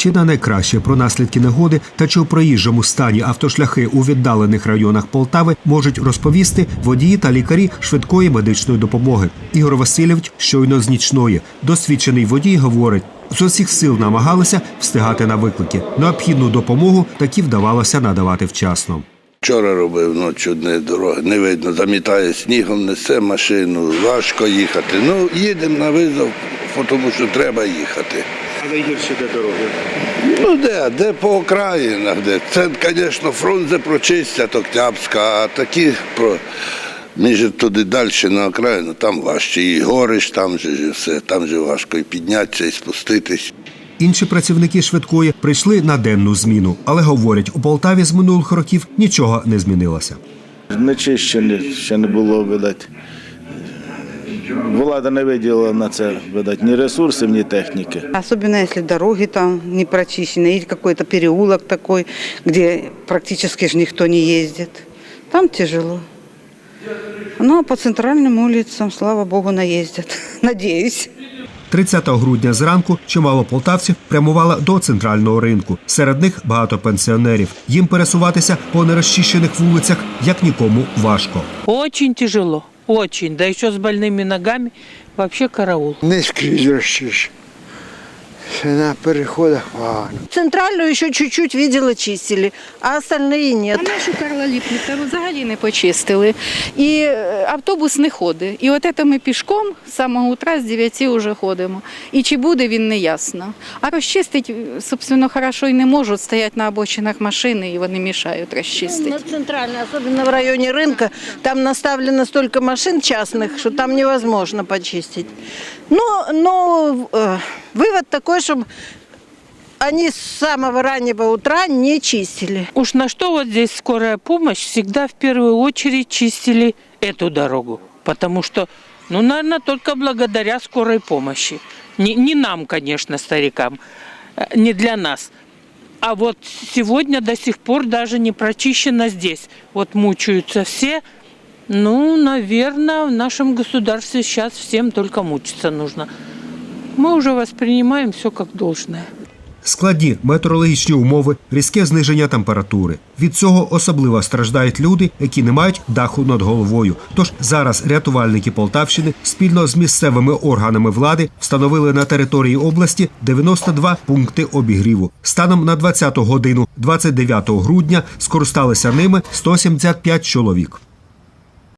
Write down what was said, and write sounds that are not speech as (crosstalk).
Чи на найкраще про наслідки негоди та чи у проїжджому стані автошляхи у віддалених районах Полтави можуть розповісти водії та лікарі швидкої медичної допомоги. Ігор Васильович щойно з нічної. Досвідчений водій говорить. З усіх сил намагалися встигати на виклики. Необхідну допомогу таки вдавалося надавати вчасно. Вчора робив ночі одне дороги, не видно, замітає снігом, несе машину, важко їхати. Ну, їдемо на визов, тому що треба їхати. А найгірше де дороги? Ну де, де по окраїнах, де. Це, звісно, фронт де прочистять, Октябрська, а такі про. Між туди далі на окраїну, там важче. І гориш, там же ж все, там же важко і піднятися, і спуститись. Інші працівники швидкої прийшли на денну зміну, але говорять, у Полтаві з минулих років нічого не змінилося. Нечищені ще не було, видать. Влада не виділила на це, видать, ні ресурсів, ні техніки. Особенно если дороги там не прочищены, или какой-то переулок такой, где практически же никто не ездит. Там тяжело. Ну, а по центральным улицам, слава богу, наездят. (laughs) Надеюсь. 30 грудня зранку чимало полтавців прямувало до центрального ринку. Серед них багато пенсіонерів. Їм пересуватися по нерозчищених вулицях як нікому важко. Очень тяжело, очень. Да еще с больными ногами вообще караул. Не скрізь. Все на переходах погано. Центральную еще чуть-чуть видела чистили, а остальные нет. А нашу Карла Ліпника взагалі не почистили. І е, автобус не ходить. І от це ми пішком з самого утра з 9 вже ходимо. І чи буде він, не ясно. А розчистити, собственно, хорошо і не можуть. Стоять на обочинах машини і вони мішають розчистити. На центральной, особенно в районе рынка, там наставлено столько машин частных, что там невозможно почистить. Но, но э, вывод такой, чтобы они с самого раннего утра не чистили. Уж на что вот здесь скорая помощь всегда в первую очередь чистили эту дорогу. Потому что, ну, наверное, только благодаря скорой помощи. Не, не нам, конечно, старикам, э, не для нас. А вот сегодня до сих пор даже не прочищено здесь. Вот мучаются все. Ну, наверное, в нашем государстве сейчас всем только мучиться нужно. Мы уже воспринимаем все как должное. Складні метеорологічні умови, різке зниження температури. Від цього особливо страждають люди, які не мають даху над головою. Тож зараз рятувальники Полтавщини спільно з місцевими органами влади встановили на території області 92 пункти обігріву. Станом на 20 годину 29 грудня скористалися ними 175 чоловік.